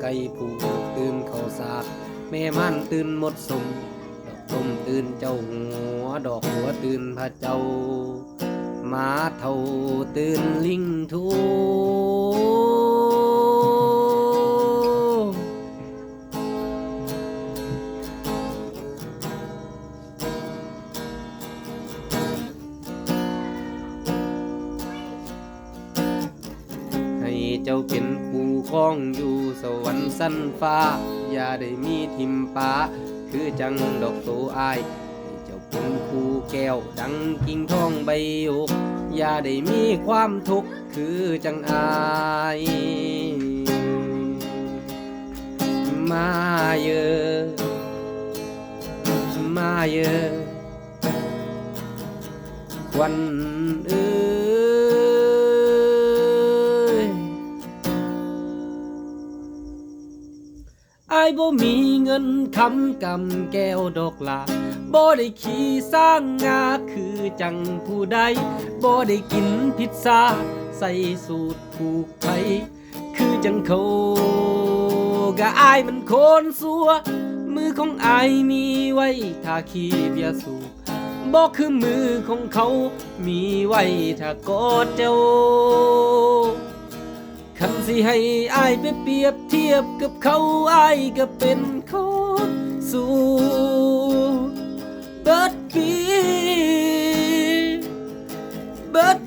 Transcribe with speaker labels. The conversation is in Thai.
Speaker 1: ไก่ผูกตื่นเขาสาบแม่มันตื่นหมดสมดอกลมตื่นเจ้าหัว ดอกหัวตื่นพระเจ้าหมาเท่าตื่นลิงทู เจ้าเป็นคู่ครองอยู่สวรรค์สั้นฟ้า อย่าได้มีทิมป้า คือจังดอกโตอายให้เจ้าเป็นคู่แก้วดังกิ่งทองใบโอกอย่าได้มีความทุกข์คือจังอายมาเยอะมาเยอะควันเอ้ย อายบ่มีเงินคำกำแก้วดอกลาบ่ได้ขี่สร้างงาคือจังผู้ใดบ่ได้กินพิซซ่าใส่สูตรผูกไทยคือจังเขากะอายมันโคนสัว มือของอายมีไว้ถ้าขี้เบียสูบบ่คือมือของเขา มีไว้ถ้ากอดเจ้า คันสิให้อายไปเปรียบเทียบกับเขาอายก็เป็นคนสูงเบิดปีเบิด